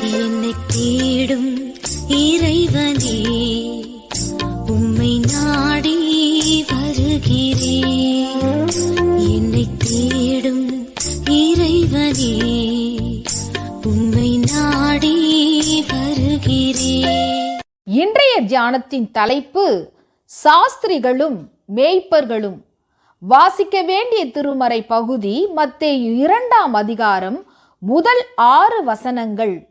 என்னை தேடும் இறைவனே உம்மை நாடி வருகிறேன். என்னை தேடும் இறைவனே உம்மை நாடி வருகிறேன். இன்றைய தியானத்தின் தலைப்பு சாஸ்திரிகளும் மேய்ப்பர்களும். வாசிக்க வேண்டிய திருமறை பகுதி மத்தேயு இரண்டாம் அதிகாரம் முதல் ஆறு வசனங்கள்.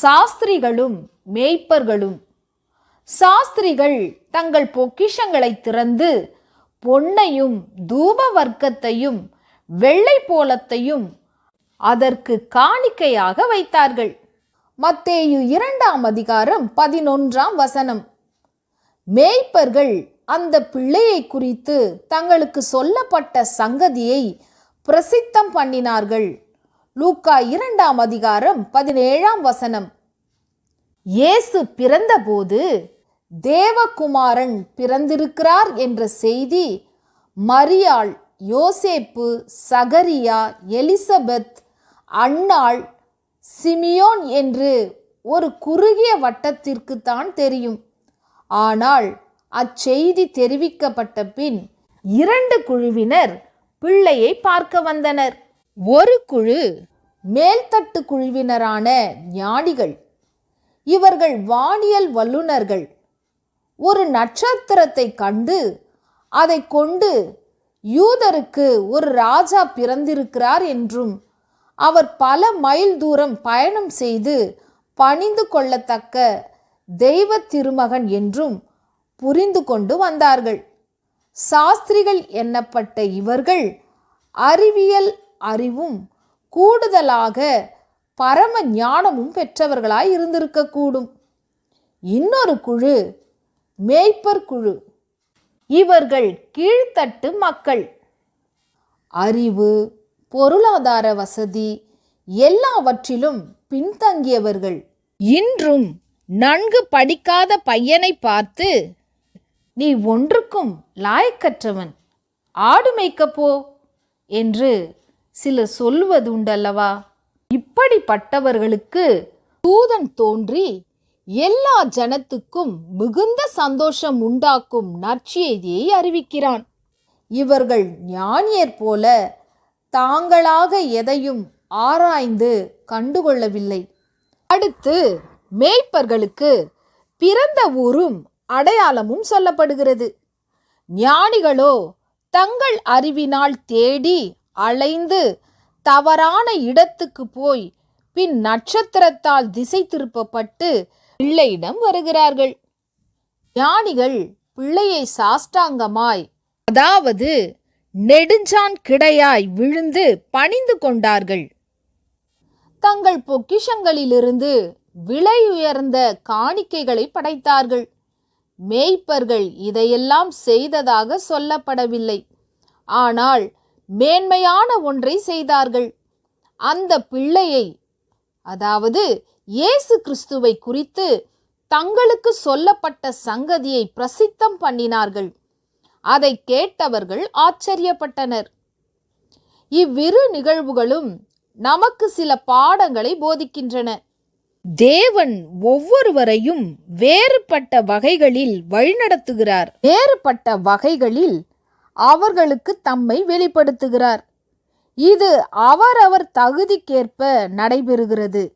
சாஸ்திரிகளும் மேய்ப்பர்களும். சாஸ்திரிகள் தங்கள் பொக்கிஷங்களை திறந்து பொன்னையும் தூப வர்க்கத்தையும் வெள்ளை போலத்தையும் அதற்கு காணிக்கையாக வைத்தார்கள். மத்தேயு இரண்டாம் அதிகாரம் பதினொன்றாம் வசனம். மேய்ப்பர்கள் அந்த பிள்ளையை குறித்து தங்களுக்கு சொல்லப்பட்ட சங்கதியை பிரசித்தம் பண்ணினார்கள். லூக்கா இரண்டாம் அதிகாரம் பதினேழாம் வசனம். இயேசு பிறந்தபோது தேவகுமாரன் பிறந்திருக்கிறார் என்ற செய்தி மரியாள் யோசேப்பு சகரியா எலிசபெத் அன்னாள் சிமியோன் என்று ஒரு குறுகிய வட்டத்திற்கு தான் தெரியும். ஆனால் அச்செய்தி தெரிவிக்கப்பட்ட பின் இரண்டு குழுவினர் பிள்ளையை பார்க்க வந்தனர். ஒரு குழு மேல்தட்டு குழுவினரான ஞானிகள். இவர்கள் வானியல் வல்லுனர்கள் ஒரு நட்சத்திரத்தை கண்டு அதை கொண்டு யூதருக்கு ஒரு ராஜா பிறந்திருக்கிறார் என்றும் அவர் பல மைல் தூரம் பயணம் செய்து பணிந்து கொள்ளத்தக்க தெய்வ திருமகன் என்றும் புரிந்து கொண்டு வந்தார்கள். சாஸ்திரிகள் எண்ணப்பட்ட இவர்கள் அறிவியல் அறிவும் கூடுதலாக பரம ஞானமும் பெற்றவர்களாய் இருந்திருக்கக்கூடும். இன்னொரு குழு மேய்ப்பர் குழு. இவர்கள் கீழ்த்தட்டு மக்கள். அறிவு பொருளாதார வசதி எல்லாவற்றிலும் பின்தங்கியவர்கள். இன்றும் நன்கு படிக்காத பையனை பார்த்து நீ ஒன்றுக்கும் லாயக்கற்றவன். ஆடு மேய்க்கப்போ என்று சிலர் சொல்வது உண்டல்லவா இப்படிப்பட்டவர்களுக்கு தூதன் தோன்றி எல்லா ஜனத்துக்கும் மிகுந்த சந்தோஷம் உண்டாக்கும் நற்செய்தியை அறிவிக்கிறான். இவர்கள் ஞானியர் போல தாங்களாக எதையும் ஆராய்ந்து கண்டுகொள்ளவில்லை. அடுத்து மேய்ப்பர்களுக்கு பிறந்த ஊரும் அடையாளமும் சொல்லப்படுகிறது. ஞானிகளோ தங்கள் அறிவினால் தேடி அலைந்து தவறான இடத்துக்கு போய் பின் நட்சத்திரத்தால் திசை திருப்பப்பட்டு பிள்ளையிடம் வருகிறார்கள். ஞானிகள் பிள்ளையை சாஷ்டாங்கமாய் அதாவது நெடுஞ்சான் கிடையாய் விழுந்து பணிந்து கொண்டார்கள். தங்கள் பொக்கிஷங்களிலிருந்து விலை உயர்ந்த காணிக்கைகளை படைத்தார்கள். மேய்ப்பர்கள் இதையெல்லாம் செய்ததாக சொல்லப்படவில்லை. ஆனால் மேன்மையான ஒன்றை செய்தார்கள். அந்த பிள்ளையை அதாவது இயேசு கிறிஸ்துவை குறித்து தங்களுக்கு சொல்லப்பட்ட சங்கதியை பிரசித்தம் பண்ணினார்கள். அதை கேட்டவர்கள் ஆச்சரியப்பட்டனர். இவ்விரு நிகழ்வுகளும் நமக்கு சில பாடங்களை போதிக்கின்றன. தேவன் ஒவ்வொருவரையும் வேறுபட்ட வகைகளில் வழிநடத்துகிறார். வேறுபட்ட வகைகளில் அவர்களுக்கு தம்மை வெளிப்படுத்துகிறார். இது அவரவர் தகுதிக்கேற்ப நடைபெறுகிறது.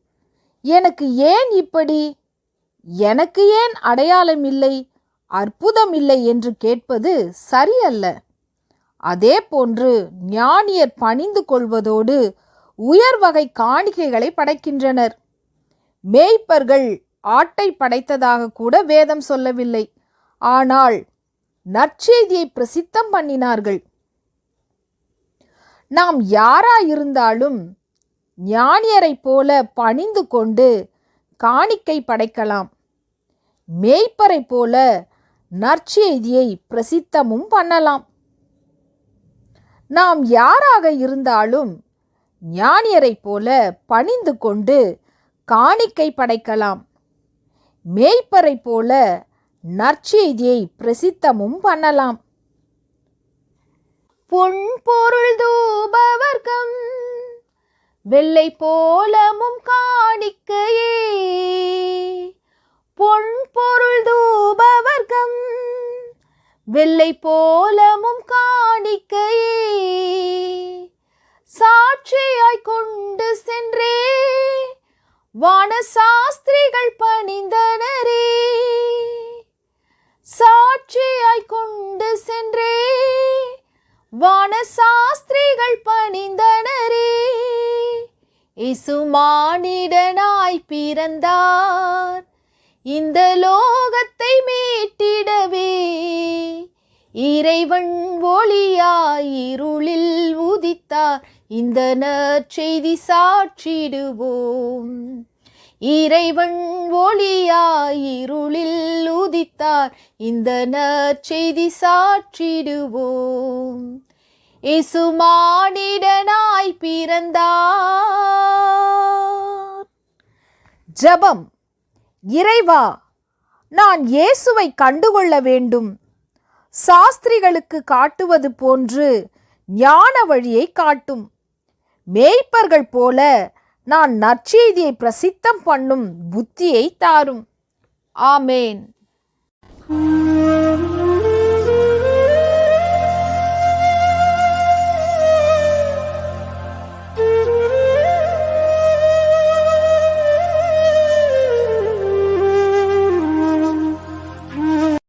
எனக்கு ஏன் இப்படி? எனக்கு ஏன் அடையாளம் இல்லை? அற்புதம் இல்லை என்று கேட்பது சரியல்ல. அதே போன்று ஞானியர் பணிந்து கொள்வதோடு உயர் வகை காணிக்கைகளை படைக்கின்றனர். மேய்ப்பர்கள் ஆட்டை படைத்ததாக கூட வேதம் சொல்லவில்லை. ஆனால் நற்செய்தியை பிரசித்தம் பண்ணினார்கள். நாம் யாராயிருந்தாலும் ஞானியரைப் போல பணிந்து கொண்டு காணிக்கை படைக்கலாம். மேய்ப்பரைப் போல நற்செய்தியை பிரசித்தமும் பண்ணலாம். நாம் யாராக இருந்தாலும் ஞானியரைப் போல பணிந்து கொண்டு காணிக்கை படைக்கலாம். மேய்ப்பரைப் போல நற்செய்தியை பிரசித்தமும் பண்ணலாம். பொன் பொருள் தூபவர்க்கம் வெள்ளை போலமும் காணிக்கையே. பொன் பொருள் தூபவர்க்கம் வெள்ளை போலமும் காணிக்கை. வான சாஸ்திரிகள் பணிந்தனரே. இசுமானிடனாய் பிறந்தார். இந்த லோகத்தை மீட்டிடவே. இறைவன் ஒளியாய் இருளில் உதித்தார். இந்த நற்செய்தி சாற்றிடுவோம். இறைவன் ஒளியாய் இருளில் உதித்தார். இந்த நற்செய்தி சாற்றிடுவோம். இசுமானிடனாய் பிறந்தார். ஜபம். இறைவா நான் இயேசுவை கண்டுகொள்ள வேண்டும். சாஸ்திரிகளுக்கு காட்டுவது போன்று ஞான வழியை காட்டும். மேய்ப்பர்கள் போல நான் நற்செய்தியை பிரசித்தம் பண்ணும் புத்தியை தாரும். ஆமேன்.